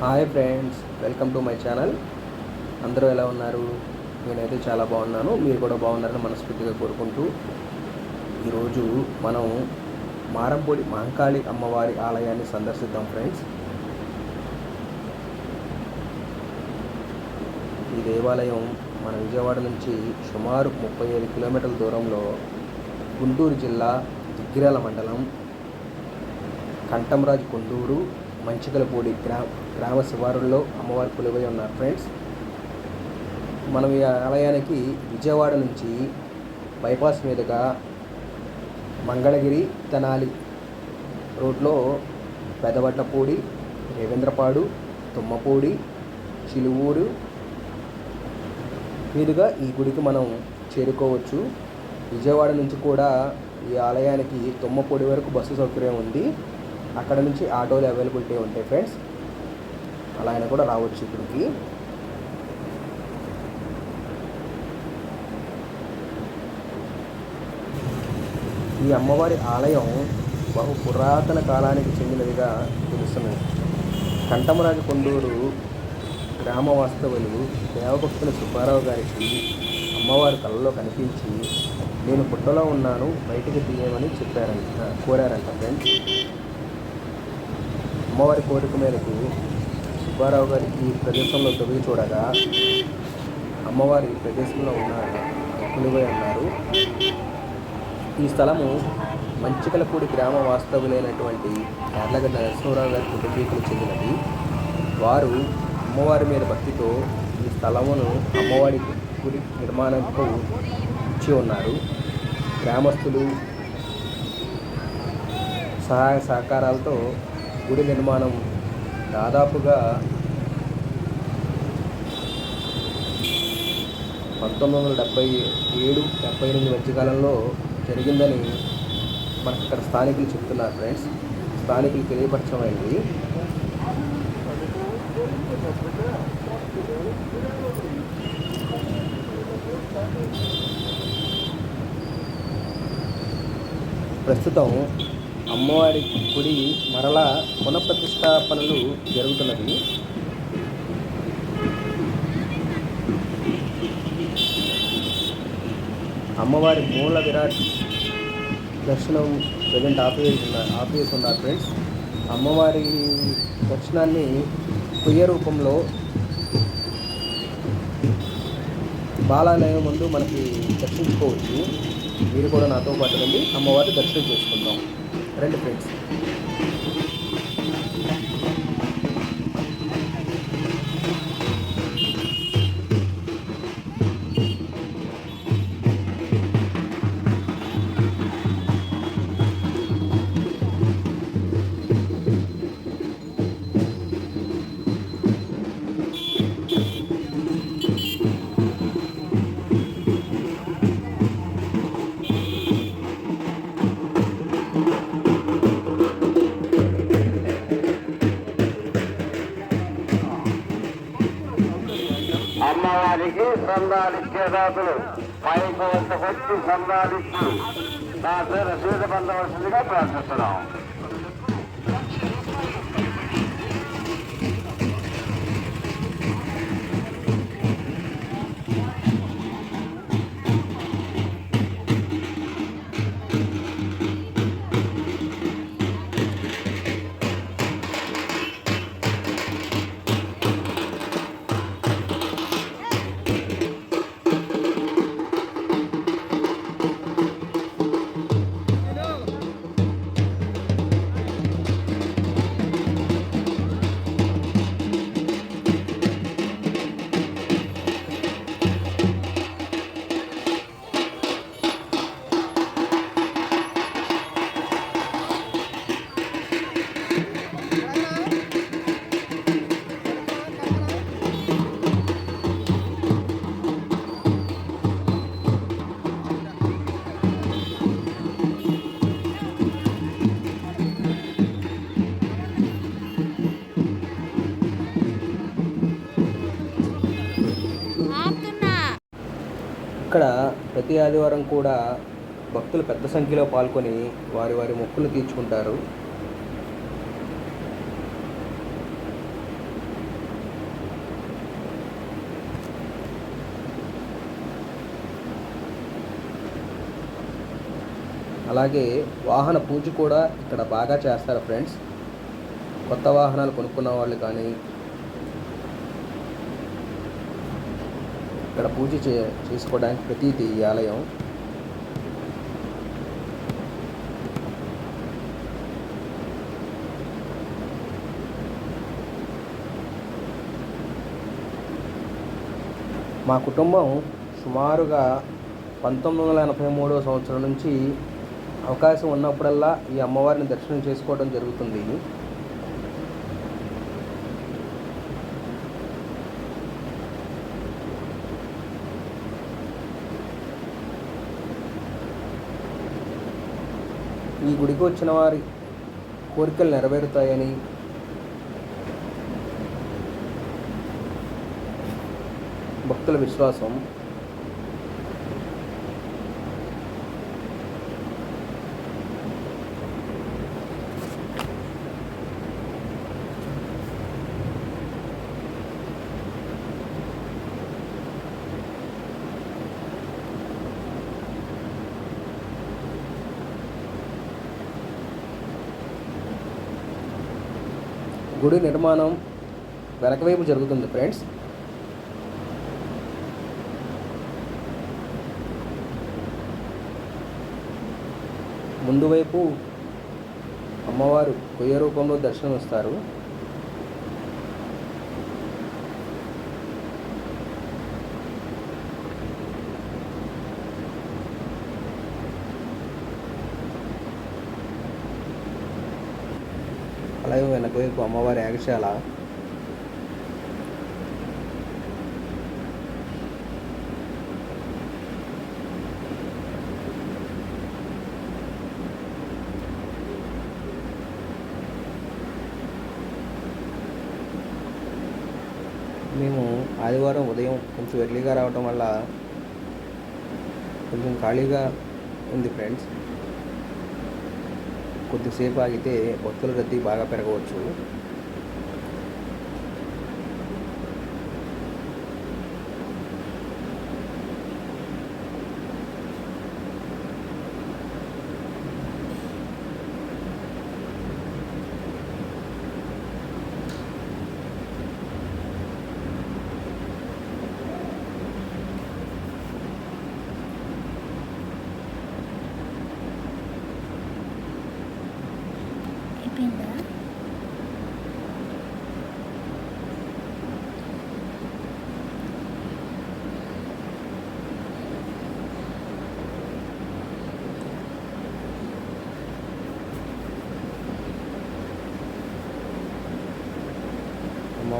Hi friends welcome to my channel అందరూ ఎలా ఉన్నారు? నేనైతే చాలా బాగున్నాను. మీరు కూడా బాగున్నారని మనస్ఫూర్తిగా కోరుకుంటూ ఈరోజు మనం మారంపూడి మహంకాళి అమ్మవారి ఆలయాన్ని సందర్శిద్దాం ఫ్రెండ్స్ ఈ దేవాలయం మన విజయవాడ నుంచి సుమారు ముప్పై ఐదు కిలోమీటర్ల దూరంలో గుంటూరు జిల్లా దిగ్గిరాల మండలం కంఠంరాజు కొండూరు మంచికలపూడి గ్రామ. గ్రామ శివారుల్లో అమ్మవారి కొలువై ఉన్నారు ఫ్రెండ్స్ మనం ఈ ఆలయానికి విజయవాడ నుంచి బైపాస్ మీదుగా మంగళగిరి తెనాలి రోడ్లో పెదవట్లపూడి రేవేంద్రపాడు తుమ్మపూడి చిలువూరు మీదుగా ఈ గుడికి మనం చేరుకోవచ్చు. విజయవాడ నుంచి కూడా ఈ ఆలయానికి తుమ్మపూడి వరకు బస్సు సౌకర్యం ఉంది. అక్కడ నుంచి ఆటోలు అవైలబిలిటీ ఉంటాయి ఫ్రెండ్స్ అలా అయినా కూడా రావచ్చు ఇక్కడికి. ఈ అమ్మవారి ఆలయం బహు పురాతన కాలానికి చెందినదిగా తెలుస్తున్నది. కంటమరాజు కొండూరు గ్రామ వాస్తవులు దేవభక్తుల సుబ్బారావు గారికి అమ్మవారి కళ్ళలో కనిపించి నేను పుట్టలో ఉన్నాను బయటికి తీయమని చెప్పారంట కోరారంట ఫ్రెండ్స్ అమ్మవారి కోరిక మేరకు సుబ్బారావు గారి ఈ ప్రదేశంలో తొలగి చూడగా అమ్మవారి ప్రదేశంలో ఉన్న కొలువై ఉన్నారు. ఈ స్థలము మంచికలపూడి గ్రామ వాస్తవులైనటువంటి యార్లగడ్డ నరసింహరావు గారి కుటుంబీకులు చెందినది. వారు అమ్మవారి మీద భక్తితో ఈ స్థలమును అమ్మవారి గుడి నిర్మాణంకు ఇచ్చి ఉన్నారు. గ్రామస్తులు సహాయ సహకారాలతో గుడి నిర్మాణం దాదాపుగా పంతొమ్మిది వందల డెబ్బై ఏడు డెబ్బై ఎనిమిది మధ్యకాలంలో జరిగిందని మనకు ఇక్కడ స్థానికులు చెప్తున్నారు ఫ్రెండ్స్. స్థానికులు తెలియపరచమైంది ప్రస్తుతం అమ్మవారి గుడి మరలా పునః ప్రతిష్టాపనలు జరుగుతున్నది అమ్మవారి మూల విరాట్ దర్శనం ప్రజెంట్ ఆపేస్తున్నారు ఆపేస్తున్నారు ఫ్రెండ్స్. అమ్మవారి దర్శనాన్ని కొయ్య రూపంలో బాలాలయం ముందు మనకి దర్శించుకోవచ్చు. మీరు కూడా నాతో పాటు రండి. అమ్మవారి దర్శనం చేసుకుందాం. రండి ఫ్రెండ్స్. అమ్మవారికి సందాలిచ్చే దాతలు. పైకి వచ్చి సందాలిచ్చి నా పేరు రసీదు పొందవలసిందిగా ప్రార్థిస్తున్నాం. ఇక్కడ ప్రతి ఆదివారం కూడా భక్తులు పెద్ద సంఖ్యలో పాల్గొని వారి వారి మొక్కులు తీర్చుకుంటారు. అలాగే వాహన పూజ కూడా ఇక్కడ బాగా చేస్తారు ఫ్రెండ్స్. కొత్త వాహనాలు కొనుక్కున్న వాళ్ళు కానీ ఇక్కడ పూజ చే చేసుకోవడానికి ప్రతీతి ఈ ఆలయం. మా కుటుంబం సుమారుగా పంతొమ్మిది వందల ఎనభై మూడో సంవత్సరం నుంచి అవకాశం ఉన్నప్పుడల్లా ఈ అమ్మవారిని దర్శనం చేసుకోవడం జరుగుతుంది. ఈ గుడికి వచ్చిన వారి కోరికలు నెరవేరుతాయని భక్తుల విశ్వాసం గుడి నిర్మాణం వెనక వైపు జరుగుతుంది ఫ్రెండ్స్ ముందు వైపు అమ్మవారు కొయ్య రూపంలో దర్శనం అలాగే వెనక అమ్మవారి యాగశాల మేము ఆదివారం ఉదయం కొంచెం ఎర్లీగా రావటం వల్ల కొంచెం ఖాళీగా ఉంది ఫ్రెండ్స్ కొద్దిసేపు ఆగితే భక్తుల రద్దీ బాగా పెరగవచ్చు.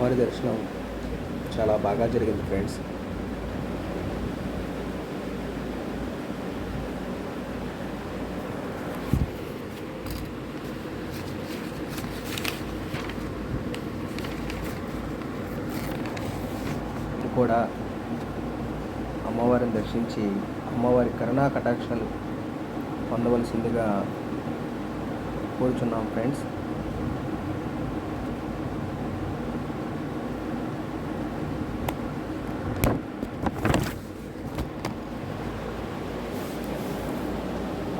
అమ్మవారి దర్శనం చాలా బాగా జరిగింది ఫ్రెండ్స్ కూడా అమ్మవారిని దర్శించి అమ్మవారి కరుణా కటాక్షాలు పొందవలసిందిగా కోరుచున్నాం ఫ్రెండ్స్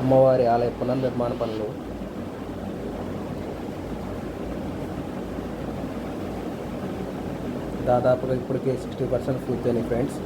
అమ్మవారి ఆలయ పునర్నిర్మాణ పనులు. దాదాపుగా ఇప్పటికే సిక్స్టీ పర్సెంట్ పూర్తయినాయి ఫ్రెండ్స్